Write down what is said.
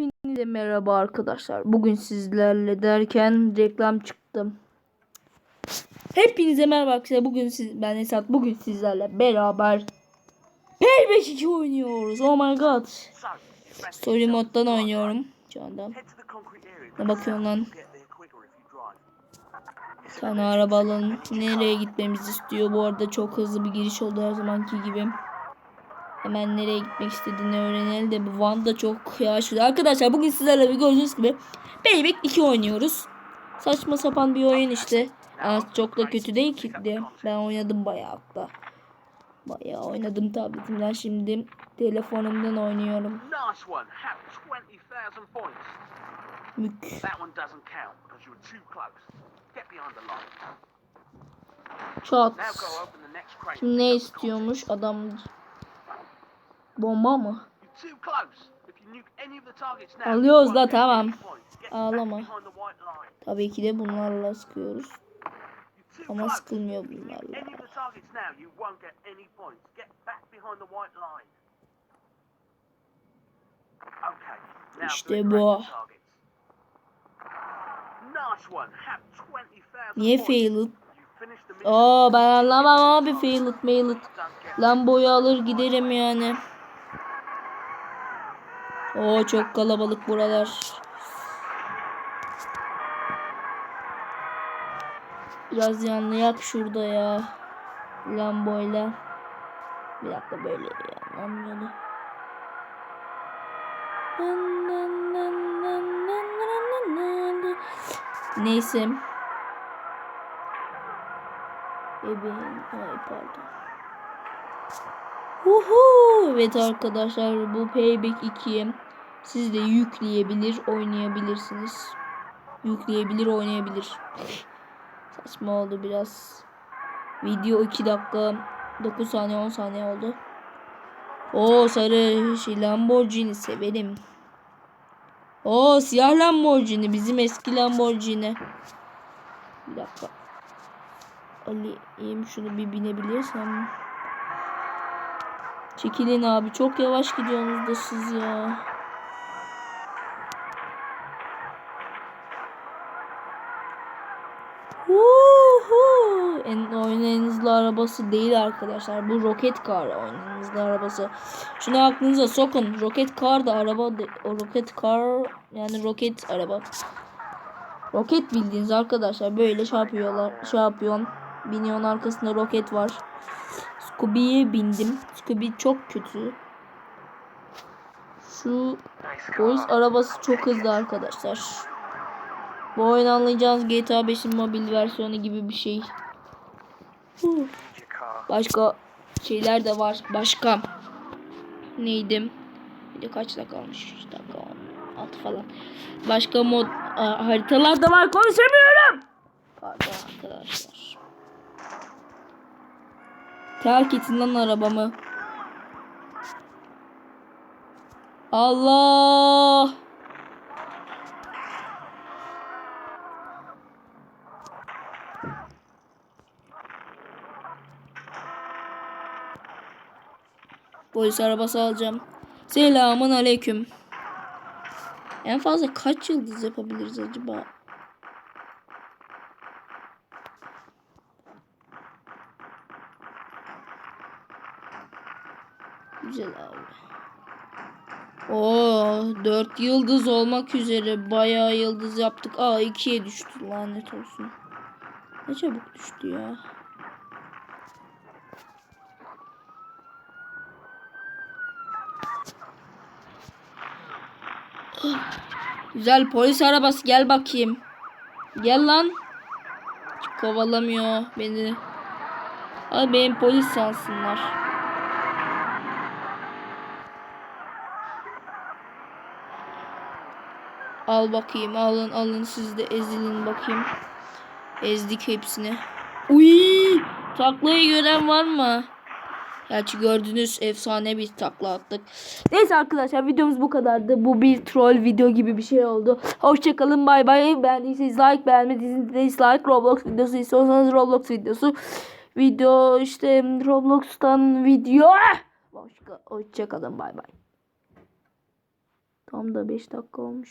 Hepinize merhaba arkadaşlar. Bugün sizlerle derken reklam çıktım. Hepinize merhaba arkadaşlar. Bugün siz ben Esat. Bugün sizlerle beraber Payback 2 oynuyoruz. Oh my god. Story moddan oynuyorum şu anda. Ne bakıyorsun lan? Tane araba alalım. Nereye gitmemizi istiyor? Bu arada çok hızlı bir giriş oldu her zamanki gibi. Hemen nereye gitmek istediğini öğrenelim de bu Van da çok yavaş. Arkadaşlar bugün sizlerle bir gördüğünüz gibi Payback 2 oynuyoruz. Saçma sapan bir oyun işte. Ama çok da kötü değil ki de. Ben oynadım bayağı hatta. Bayağı oynadım tabletimden şimdi telefonumdan oynuyorum. Nice one. Have 20,000 points. Mük. Çat. Şimdi ne istiyormuş adam? Targets now, Alıyoruz da, tamam. Ağlama. Tabii ki de bunlarla sıkıyoruz. Ama sıkılmıyor bunlarla. İşte bu. crate targets. Nice one. Have 20,000 Niye points. failed? Aa ben anlamam abi failed mailed. Lamboyu alır giderim yani. Oo çok kalabalık buralar. Biraz yanlayak şurada ya. Lamboyla. Bir dakika böyle yanlanmıyordu. Neyse. Ebeğin. Ay pardon. Uhu! Evet arkadaşlar bu Payback 2'yi siz de yükleyebilir, oynayabilirsiniz. Yükleyebilir, oynayabilir. Saçma oldu biraz. Video 2 dakika 9 saniye 10 saniye oldu. O sarı şey Lamborghini severim. O siyah Lamborghini bizim eski Lamborghini. Bir dakika. Alayım şunu bir binebilirsem. Çekilin abi. Çok yavaş gidiyorsunuz da siz ya. Woohoo! En oyunun arabası değil arkadaşlar. Bu Rocket Car oyunun arabası. Şunu aklınıza sokun. Rocket Car da araba de- o Rocket Car yani roket araba. Roket bildiğiniz arkadaşlar böyle şey yapıyorlar. Şey yapıyorsun. Biniyorsun arkasında roket var. Scooby'ye bindim. Scooby çok kötü. Şu polis arabası çok hızlı arkadaşlar. Bu oyun anlayacağınız GTA 5'in mobil versiyonu gibi bir şey. Başka şeyler de var. Başka neydi? Bir de kaç dakika kalmış? 3 dakika 6 falan. Başka mod Aa, haritalar da var. Konuşamıyorum. Pardon arkadaşlar. Terk etin lan arabamı. Allah. Polis arabası alacağım. Selamun aleyküm. En fazla kaç yıldız yapabiliriz acaba? Güzel abi. Oo 4 yıldız olmak üzere bayağı yıldız yaptık. Aa 2'ye düştü lanet olsun. Ne çabuk düştü ya. Güzel polis arabası gel bakayım. Gel lan. Kovalamıyor beni. Abi benim polis sansınlar. Al bakayım alın alın siz de ezilin bakayım. Ezdik hepsini. Uy! Taklayı gören var mı? Gerçi gördünüz efsane bir takla attık. Neyse arkadaşlar videomuz bu kadardı. Bu bir troll video gibi bir şey oldu. Hoşçakalın bay bay. Beğendiyseniz like beğenmediyseniz dislike. Roblox videosu istiyorsanız Roblox videosu. Video işte Roblox'tan video. Hoşçakalın bay bay. Tam da 5 dakika olmuş.